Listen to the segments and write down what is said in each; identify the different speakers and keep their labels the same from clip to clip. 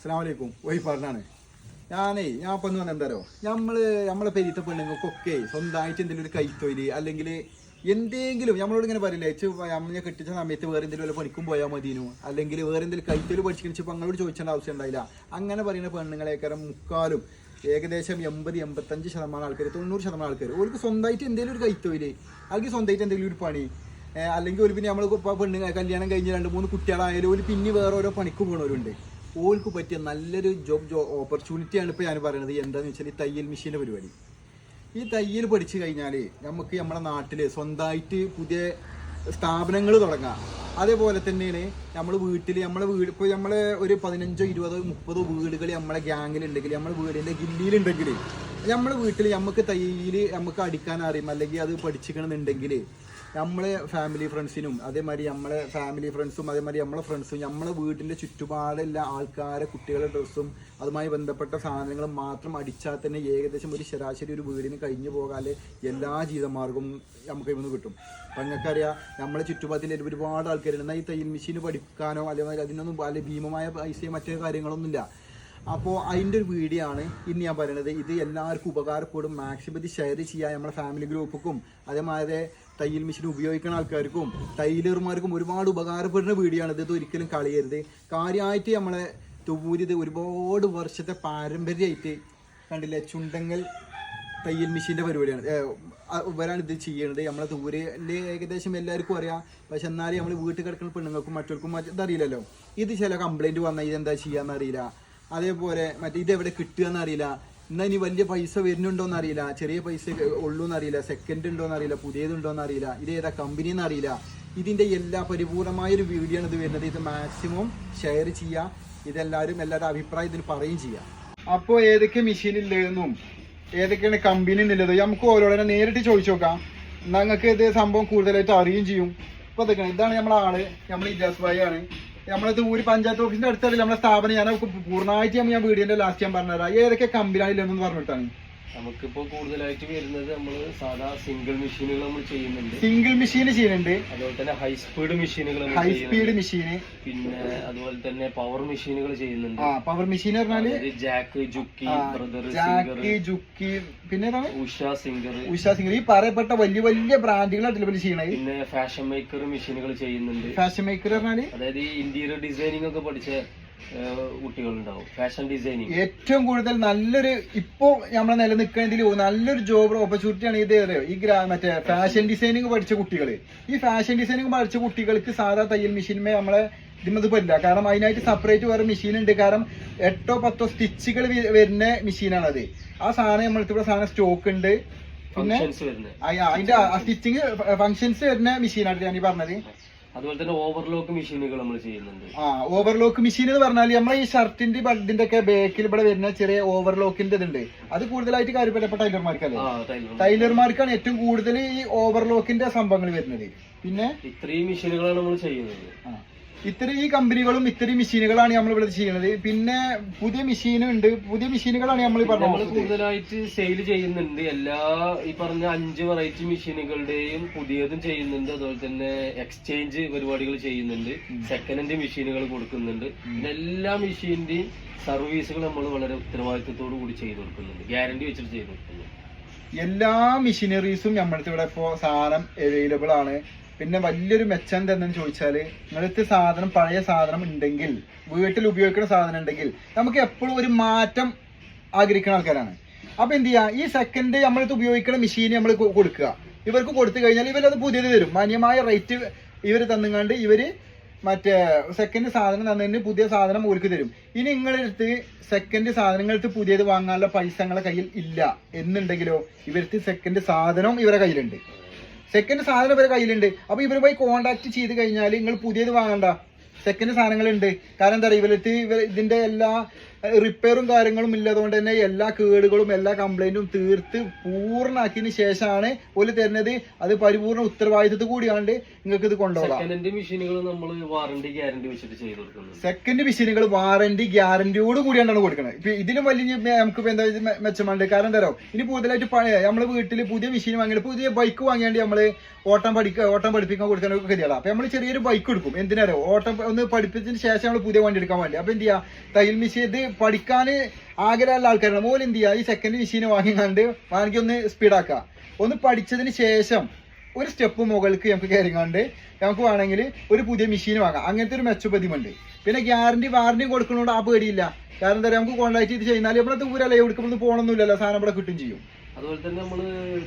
Speaker 1: അസ്സാമലൈക്കും വൈഫാറിനാണ് ഞാനേ ഞാൻ ഇപ്പം പറഞ്ഞാൽ എന്താരോ നമ്മൾ നമ്മളെ പെരീത്തെ പെണ്ണുങ്ങൾക്കൊക്കെ സ്വന്തമായിട്ട് എന്തെങ്കിലും ഒരു കൈത്തൊഴിൽ അല്ലെങ്കിൽ എന്തെങ്കിലും നമ്മളോട് ഇങ്ങനെ പറയില്ലേ ചെ അമ്മയെ കെട്ടിച്ച സമയത്ത് വേറെ എന്തെങ്കിലും വല്ല പണിക്കും പോയാൽ മതിനു അല്ലെങ്കിൽ വേറെ എന്തെങ്കിലും കൈത്തൊഴിൽ പഠിച്ചിട്ട് അങ്ങോട്ട് ചോദിച്ചേണ്ട ആവശ്യം ഉണ്ടായില്ല. അങ്ങനെ പറയുന്ന പെണ്ണുങ്ങളേക്കാരം മുക്കാലും ഏകദേശം എൺപത് എൺപത്തഞ്ച് ശതമാനം ആൾക്കാർ തൊണ്ണൂറ് ശതമാനം ആൾക്കാർ അവർക്ക് സ്വന്തമായിട്ട് എന്തെങ്കിലും ഒരു കൈത്തൊഴിൽ അല്ലെങ്കിൽ സ്വന്തമായിട്ട് എന്തെങ്കിലും ഒരു പണി അല്ലെങ്കിൽ ഒരു പിന്നെ നമ്മൾ പെണ്ണ് കല്യാണം കഴിഞ്ഞ് രണ്ട് മൂന്ന് കുട്ടികളായാലും ഒരു പിന്നെ വേറെ ഓരോ പണിക്ക് പോണവരുണ്ട്. ഓൾക്ക് പറ്റിയ നല്ലൊരു ജോബ് ജോ ഓപ്പർച്യൂണിറ്റിയാണ് ഇപ്പോൾ ഞാൻ പറയുന്നത് എന്താണെന്ന് വെച്ചാൽ ഈ തയ്യൽ മെഷീന്റെ പരിപാടി. ഈ തയ്യൽ പഠിച്ചു കഴിഞ്ഞാൽ നമുക്ക് നമ്മുടെ നാട്ടിൽ സ്വന്തമായിട്ട് പുതിയ സ്ഥാപനങ്ങൾ തുടങ്ങാം. അതേപോലെ തന്നെയാണ് നമ്മൾ വീട്ടിൽ നമ്മളെ വീട് ഇപ്പോൾ നമ്മൾ ഒരു പതിനഞ്ചോ ഇരുപതോ മുപ്പതോ വീടുകൾ നമ്മളെ ഗ്യാങ്ങിലുണ്ടെങ്കിൽ നമ്മളെ വീടിന്റെ ഗില്ലിയിലുണ്ടെങ്കിൽ നമ്മൾ വീട്ടിൽ നമുക്ക് തയ്യൽ നമുക്ക് അടിക്കാൻ അറിയും. അല്ലെങ്കിൽ അത് പഠിച്ചിക്കണമെന്നുണ്ടെങ്കിൽ നമ്മളെ ഫാമിലി ഫ്രണ്ട്സിനും അതേമാതിരി നമ്മളെ ഫാമിലി ഫ്രണ്ട്സും അതേമാതിരി നമ്മളെ ഫ്രണ്ട്സും നമ്മളെ വീട്ടിന്റെ ചുറ്റുപാടുള്ള ആൾക്കാരെ കുട്ടികളുടെ ഡ്രസ്സും അതുമായി ബന്ധപ്പെട്ട സാധനങ്ങളും മാത്രം അടിച്ചാൽ തന്നെ ഏകദേശം ഒരു ശരാശരി ഒരു വീടിന് കഴിഞ്ഞു പോകാതെ എല്ലാ ജീവിതമാർഗവും നമുക്ക് ഇന്ന് കിട്ടും. അപ്പം നിങ്ങൾക്കറിയാം നമ്മളെ ചുറ്റുപാടത്തിൽ ഒരുപാട് ആൾക്കാരുണ്ട്. എന്നാൽ ഈ തയ്യൽ മെഷീൻ പഠിക്കാനോ അല്ലെങ്കിൽ അതിനൊന്നും വലിയ ഭീമമായ പൈസയോ മറ്റേ കാര്യങ്ങളൊന്നുമില്ല. അപ്പോൾ അതിന്റെ ഒരു വീഡിയോ ആണ് ഇന്ന് ഞാൻ പറയുന്നത്. ഇത് എല്ലാവർക്കും ഉപകാരപ്പെടും. മാക്സിമം ഇത് ഷെയർ ചെയ്യാൻ നമ്മുടെ ഫാമിലി ഗ്രൂപ്പുക്കും അതേമാതിരി തയ്യൽ മെഷീൻ ഉപയോഗിക്കുന്ന ആൾക്കാർക്കും ടൈലർമാർക്കും ഒരുപാട് ഉപകാരപ്പെടുന്ന വീടിയാണ് ഇത്. ഒരിക്കലും കളിയരുത്. കാര്യമായിട്ട് നമ്മളെ തുവൂര് ഒരുപാട് വർഷത്തെ പാരമ്പര്യമായിട്ട് കണ്ടില്ലേ? ചുണ്ടങ്ങൽ തയ്യൽ മെഷീന്റെ പരിപാടിയാണ്. ഇവരാണ് ഇത് ചെയ്യുന്നത് നമ്മളെ ദൂരെ ഏകദേശം എല്ലാവർക്കും അറിയാം. പക്ഷെ എന്നാലും നമ്മൾ വീട്ടിൽ കിടക്കുന്ന പെണ്ണുങ്ങൾക്കും മറ്റവർക്കും മറ്റ് ഇതറിയില്ലല്ലോ. ഇത് ചില കംപ്ലൈന്റ് വന്നാൽ ഇതെന്താ ചെയ്യാമെന്നറിയില്ല അതേപോലെ മറ്റേ ഇതെവിടെ കിട്ടുക എന്നറിയില്ല. എന്നാൽ ഇനി വലിയ പൈസ വരുന്നുണ്ടോന്ന് അറിയില്ല. ചെറിയ പൈസ ഉള്ളൂ എന്നറിയില്ല സെക്കൻഡ് ഉണ്ടോന്ന് അറിയില്ല. പുതിയതുണ്ടോന്ന് അറിയില്ല. ഇത് ഏതാ കമ്പനി എന്നറിയില്ല ഇതിന്റെ എല്ലാ പരിപൂർണമായ ഒരു വീഡിയോ ആണ് ഇത് വരുന്നത്. ഇത് മാക്സിമം ഷെയർ ചെയ്യുക ഇതെല്ലാവരും എല്ലാവരുടെ അഭിപ്രായം ഇതിന് പറയുകയും ചെയ്യുക അപ്പോൾ ഏതൊക്കെ മെഷീനില്ലെന്നും ഏതൊക്കെയാണ് കമ്പനി എന്നുള്ളത് നമുക്ക് ഓരോടെ നേരിട്ട് ചോദിച്ചു നോക്കാം. എന്നാൽ നിങ്ങൾക്ക് ഇത് സംഭവം കൂടുതലായിട്ട് അറിയുകയും ചെയ്യും. ഇപ്പൊ ഇതൊക്കെയാണ് ഇതാണ് നമ്മളെ ആൾ. നമ്മൾ ഇജാസ് ഭായി ആണ്. നമ്മളെ ദൂര് പഞ്ചായത്ത് ഓഫീസിന്റെ അടുത്തല്ല നമ്മളെ സ്ഥാപനം. ഞാൻ പൂർണമായിട്ട് ഞാൻ വീഡിയോന്റെ ലാസ്റ്റ് ഞാൻ പറഞ്ഞുതരാം. ഏതൊക്കെ കമ്പനിയാണില്ലെന്ന് പറഞ്ഞിട്ടാണ്.
Speaker 2: നമുക്കിപ്പോ കൂടുതലായിട്ട് വരുന്നത് നമ്മൾ സാധാ സിംഗിൾ മെഷീനുകൾ നമ്മൾ ചെയ്യുന്നുണ്ട്.
Speaker 1: സിംഗിൾ മെഷീൻ ചെയ്യുന്നുണ്ട്.
Speaker 2: അതുപോലെ തന്നെ ഹൈ സ്പീഡ് മെഷീനുകൾ
Speaker 1: ഹൈ സ്പീഡ്
Speaker 2: മെഷീൻ
Speaker 1: മെഷീന്
Speaker 2: പിന്നെ അതുപോലെ തന്നെ പവർ മെഷീനുകൾ ചെയ്യുന്നുണ്ട്.
Speaker 1: ആ പവർ മെഷീൻ
Speaker 2: പറഞ്ഞാൽ ജാക്ക് ജുക്കി ബ്രദർ സിംഗർ
Speaker 1: ജാക്കി ജുക്കി പിന്നെ
Speaker 2: ഉഷ സിംഗർ
Speaker 1: ഉഷ സിംഗർ ഈ പറയപ്പെട്ട വലിയ വലിയ ബ്രാൻഡുകളാണ് ഡെലിവറി ചെയ്യണത്
Speaker 2: പിന്നെ ഫാഷൻ മേക്കർ മെഷീനുകൾ ചെയ്യുന്നുണ്ട്.
Speaker 1: ഫാഷൻ മേക്കർ പറഞ്ഞാൽ
Speaker 2: അതായത് ഈ ഇന്റീരിയർ ഡിസൈനിങ് ഒക്കെ പഠിച്ച കുട്ടികളുണ്ടാവും. ഫാഷൻ ഡിസൈനിങ്
Speaker 1: ഏറ്റവും കൂടുതൽ നല്ലൊരു ഇപ്പോ നമ്മളെ നിലനിൽക്കുന്നതിൽ നല്ലൊരു ജോബ് ഓപ്പർച്യൂണിറ്റി ആണ് ഇത് അറിയോ ഈ ഗ്രാ മറ്റേ ഫാഷൻ ഡിസൈനിങ് പഠിച്ച കുട്ടികൾ ഈ ഫാഷൻ ഡിസൈനിങ് പഠിച്ച കുട്ടികൾക്ക് സാധാ തയ്യൽ മെഷീൻമേ നമ്മളെ ഇതിമത് പറ്റില്ല. കാരണം അതിനായിട്ട് സെപ്പറേറ്റ് വേറെ മെഷീൻ ഉണ്ട്. കാരണം എട്ടോ പത്തോ സ്റ്റിച്ചുകൾ വരുന്ന മെഷീനാണത് ആ സാധനം നമ്മളടുത്ത് ഇവിടെ സാധനം സ്റ്റോക്ക് ഉണ്ട്. പിന്നെ അതിന്റെ സ്റ്റിച്ചിങ് ഫങ്ഷൻസ് വരുന്ന മെഷീനാണ് ഞാൻ ഈ പറഞ്ഞത്.
Speaker 2: അതുപോലെ തന്നെ ഓവർലോക്ക് മെഷീനുകൾ നമ്മൾ ചെയ്യുന്നുണ്ട്.
Speaker 1: ആ ഓവർലോക്ക് മെഷീൻ എന്ന് പറഞ്ഞാൽ നമ്മളെ ഈ ഷർട്ടിന്റെ ബഡിന്റെ ഒക്കെ ബാക്കിൽ ഇവിടെ വരുന്ന ചെറിയ ഓവർലോക്കിന്റെ ഇതുണ്ട്. അത് കൂടുതലായിട്ട് കാര്യപ്പെട്ട ടൈലർമാർക്കല്ലേ? ടൈലർമാർക്കാണ് ഏറ്റവും കൂടുതൽ ഈ ഓവർലോക്കിന്റെ സംഭവങ്ങൾ വരുന്നത്. പിന്നെ?
Speaker 2: ഇത്രയും മെഷീനുകളാണ് നമ്മൾ ചെയ്യുന്നത്.
Speaker 1: ഇത്തരം ഈ കമ്പനികളും ഇത്തരം മെഷീനുകളാണ് നമ്മൾ ഇവിടെ ചെയ്യുന്നത്. പിന്നെ പുതിയ മെഷീനും ഉണ്ട്. പുതിയ മെഷീനുകളാണ് നമ്മൾ പറഞ്ഞത്
Speaker 2: കൂടുതലായിട്ട് സെയിൽ ചെയ്യുന്നുണ്ട്. എല്ലാ ഈ പറഞ്ഞ അഞ്ച് വെറൈറ്റി മെഷീനുകളുടെയും പുതിയതും ചെയ്യുന്നുണ്ട്. അതുപോലെ തന്നെ എക്സ്ചേഞ്ച് പരിപാടികൾ ചെയ്യുന്നുണ്ട്. സെക്കൻഡ് ഹാൻഡ് മെഷീനുകൾ കൊടുക്കുന്നുണ്ട്. പിന്നെ എല്ലാ മെഷീന്റെയും സർവീസുകൾ നമ്മൾ വളരെ ഉത്തരവാദിത്തത്തോടു കൂടി ചെയ്തു കൊടുക്കുന്നുണ്ട്. ഗ്യാരണ്ടി വെച്ചിട്ട് ചെയ്തു കൊടുക്കുന്നുണ്ട്.
Speaker 1: എല്ലാ മെഷീനറീസും നമ്മളടുത്ത് ഇവിടെ ഇപ്പോൾ സാധനം അവൈലബിൾ ആണ്. പിന്നെ വലിയൊരു മെച്ചം എന്തെന്ന് ചോദിച്ചാൽ നിങ്ങളുടെ സാധനം പഴയ സാധനം ഉണ്ടെങ്കിൽ വീട്ടിൽ ഉപയോഗിക്കുന്ന സാധനം ഉണ്ടെങ്കിൽ നമുക്ക് എപ്പോഴും ഒരു മാറ്റം ആഗ്രഹിക്കുന്ന ആൾക്കാരാണ്. അപ്പോൾ എന്ത് ചെയ്യുക ഈ സെക്കൻഡ് നമ്മളടുത്ത് ഉപയോഗിക്കുന്ന മെഷീൻ നമ്മൾ കൊടുക്കുക. ഇവർക്ക് കൊടുത്തു കഴിഞ്ഞാൽ ഇവരത് പുതിയത് തരും. മാന്യമായ റേറ്റ് ഇവർ തന്നുകൊണ്ട് ഇവർ മറ്റേ സെക്കൻഡ് സാധനം തന്നതിന് പുതിയ സാധനം ഓർക്ക് തരും. ഇനി നിങ്ങളടുത്ത് സെക്കൻഡ് സാധനങ്ങൾക്ക് പുതിയത് വാങ്ങാനുള്ള പൈസ നിങ്ങളുടെ കയ്യിൽ ഇല്ല എന്നുണ്ടെങ്കിലോ ഇവർക്ക് സെക്കൻഡ് സാധനവും ഇവരുടെ കയ്യിലുണ്ട്. സെക്കൻഡ് സാധനം ഇവരെ കയ്യിലുണ്ട്. അപ്പോൾ അപ്പൊ പോയി കോണ്ടാക്ട് ചെയ്ത് കഴിഞ്ഞാൽ നിങ്ങൾ പുതിയത് വാങ്ങണ്ട. സെക്കൻഡ് സാധനങ്ങളുണ്ട്. കാരണം എന്താ പറയുക ഇവരുടെ ഇവർ ഇതിന്റെ എല്ലാ റിപ്പയറും കാര്യങ്ങളും ഇല്ലാതുകൊണ്ട് തന്നെ എല്ലാ കേടുകളും എല്ലാ കംപ്ലൈന്റും തീർത്ത് പൂർണാക്കിയതിന് ശേഷമാണ് ഓൽ തരുന്നത്. അത് പരിപൂർണ ഉത്തരവാദിത്വത്തിൽ കൂടിയാണ്ട് നിങ്ങൾക്ക് ഇത് കൊണ്ടുപോകാം.
Speaker 2: സെക്കൻഡ് മെഷീനുകൾ
Speaker 1: വാറന്റി ഗ്യാരന്റിയോട് കൂടിയാണ് കൊടുക്കുന്നത്. ഇപ്പൊ ഇതിലും വലിയ നമുക്ക് എന്താ മെച്ചമുണ്ട്. കാരണം എന്താ ഇനി കൂടുതലായിട്ട് നമ്മൾ വീട്ടിൽ പുതിയ മെഷീൻ വാങ്ങിയിട്ട് പുതിയ ബൈക്ക് വാങ്ങിയാണ്ട് നമ്മൾ ഓട്ടം പഠിക്കുക ഓട്ടം പഠിപ്പിക്കാൻ കൊടുക്കാൻ ഗതിയാണ് അപ്പൊ നമ്മൾ ചെറിയൊരു ബൈക്ക് എടുക്കും. എന്തിനാരോ ഓട്ടം ഒന്ന് പഠിപ്പിച്ചതിന് ശേഷം നമ്മൾ പുതിയ വണ്ടി എടുക്കാൻ വേണ്ടി. അപ്പൊ എന്ത് ചെയ്യാ? തയ്യൽ മെഷീൻ ഇത് പഠിക്കാൻ ആഗ്രഹമുള്ള ആൾക്കാരാണ്. മോൻ എന്ത് ചെയ്യുക ഈ സെക്കൻഡ് മെഷീൻ വാങ്ങിക്കാണ്ട് വാങ്ങി ഒന്ന് സ്പീഡാക്കുക ഒന്ന് പഠിച്ചതിന് ശേഷം ഒരു സ്റ്റെപ്പ് മുകൾക്ക് നമുക്ക് കയറിങ്ങാണ്ട് നമുക്ക് വേണമെങ്കിൽ ഒരു പുതിയ മെഷീൻ വാങ്ങാം. അങ്ങനത്തെ ഒരു മെച്ചപ്പതിമുണ്ട് പിന്നെ ഗ്യാരണ്ടി വാറണ്ടി കൊടുക്കുന്നതുകൊണ്ട് ആ പേടിയില്ല. കാരണം എന്താ നമുക്ക് കോൺടാക്ട് ചെയ്ത് കഴിഞ്ഞാൽ ഇവിടെ ദൂരല്ലേ എവിടേക്കൊന്നും പോകണമെന്നില്ലല്ലോ സാധനം ഇവിടെ കിട്ടും ചെയ്യും.
Speaker 2: അതുപോലെ തന്നെ നമ്മൾ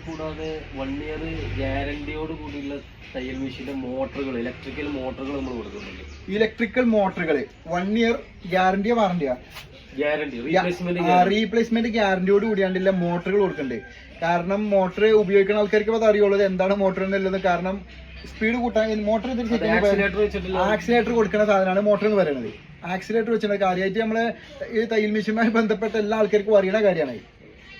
Speaker 2: കൂടാതെ വൺ ഇയർ ഗ്യാരണ്ടിയോട് കൂടിയുള്ള തയ്യൽ മെഷീന്റെ മോട്ടറുകൾ ഇലക്ട്രിക്കൽ മോട്ടറുകൾ നമ്മൾ കൊടുക്കുന്നുണ്ട്.
Speaker 1: ഇലക്ട്രിക്കൽ മോട്ടറുകൾ വൺ ഇയർ ഗ്യാരണ്ടിയോ വാറണ്ടിയാ
Speaker 2: റീപ്ലേസ്മെന്റ്
Speaker 1: ഗ്യാരണ്ടിയോട് കൂടിയാണ്ടില്ല മോട്ടറുകൾ കൊടുക്കണ്ട്. കാരണം മോട്ടർ ഉപയോഗിക്കുന്ന ആൾക്കാർക്ക് അത് അറിയുള്ളൂ എന്താണ് മോട്ടർ എന്നുള്ളത് കാരണം സ്പീഡ് കൂട്ടാൻ മോട്ടർ
Speaker 2: ആക്സിലേറ്റർ
Speaker 1: കൊടുക്കുന്ന സാധനമാണ് മോട്ടർ എന്ന് പറയുന്നത്. ആക്സിലേറ്റർ വെച്ചിട്ടുള്ള കാര്യമായിട്ട് നമ്മൾ ഈ തയ്യൽ മെഷീനുമായി ബന്ധപ്പെട്ട എല്ലാ ആൾക്കാർക്കും അറിയുന്ന കാര്യമാണ്.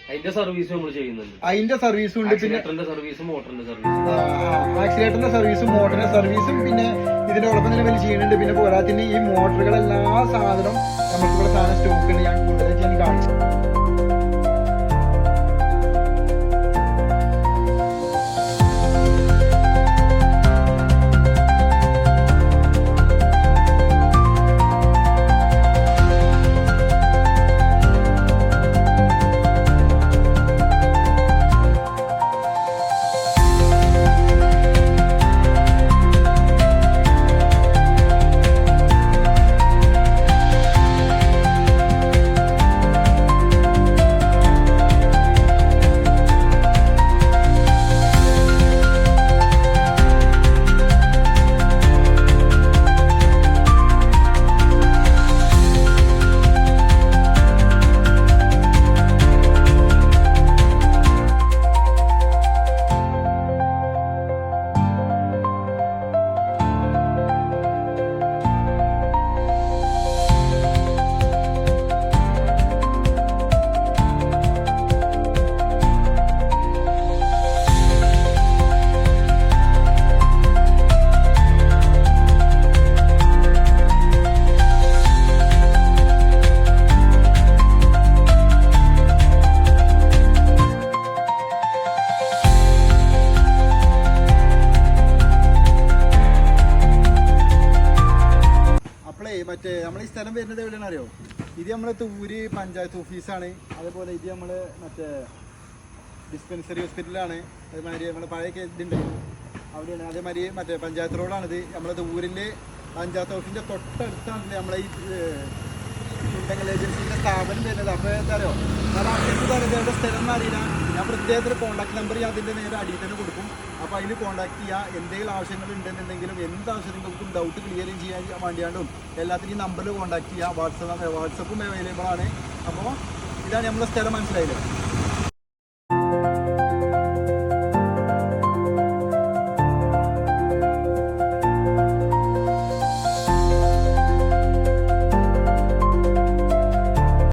Speaker 2: അതിന്റെ സർവീസ് നമ്മൾ ചെയ്യുന്നുണ്ട്.
Speaker 1: അതിന്റെ സർവീസും ഉണ്ട് പിന്നെ
Speaker 2: ആക്സിലേറ്ററിന്റെ സർവീസും മോട്ടറിന്റെ സർവീസും
Speaker 1: ആക്സിലേറ്ററിന്റെ സർവീസും മോട്ടറിന്റെ സർവീസും പിന്നെ ഇതിന്റെ ഒപ്പം തന്നെ വലിയ ചെയ്യുന്നുണ്ട്. പിന്നെ പോരാത്തിന് ഈ മോട്ടറുകൾ എല്ലാ സാധനവും നമുക്ക് ഇവിടെ സാധനം സ്റ്റോക്ക് ഞാൻ കൂടുതലായിട്ട് ഞാൻ കാണിച്ചു ഇത് നമ്മളെ തൂര് പഞ്ചായത്ത് ഓഫീസാണ്. അതേപോലെ ഇത് നമ്മൾ മറ്റേ ഡിസ്പെൻസറി ഹോസ്പിറ്റലാണ് അതേമാതിരി നമ്മൾ പഴയ ഇതുണ്ട്. അവിടെയാണ്. അതേമാതിരി മറ്റേ പഞ്ചായത്ത് റോഡാണിത്. നമ്മളെ തൂരിന്റെ പഞ്ചായത്ത് ഓഫീസിന്റെ തൊട്ടടുത്താണ് നമ്മളെ ഈ ഇന്റഗ്രൽ ഏജൻസിന്റെ സ്ഥാപനം വരുന്നത്. അപ്പോൾ എന്താ അറിയോ ഇത് എവിടെ സ്ഥലം എന്ന് അറിയില്ല. ഞാൻ പ്രത്യേകത്തിന് കോൺടാക്ട് നമ്പർ ഞാൻ അതിന്റെ നേരെ അടിയിൽ തന്നെ കൊടുക്കും. അപ്പോൾ അതിൽ കോൺടാക്ട് ചെയ്യുക എന്തെങ്കിലും ആവശ്യങ്ങൾ ഉണ്ടെന്നുണ്ടെങ്കിലും എന്ത് ആവശ്യം നിങ്ങൾക്കും ഡൗട്ട് ക്ലിയർ ചെയ്യാൻ വേണ്ടിയാണ്ടും എല്ലാത്തിനും നമ്പറിൽ കോൺടാക്ട് ചെയ്യുക വാട്സപ്പ് വാട്സപ്പും അവൈലബിൾ ആണ്. അപ്പോൾ ഇതാണ് നമ്മളെ സ്ഥലം മനസ്സിലായില്ലേ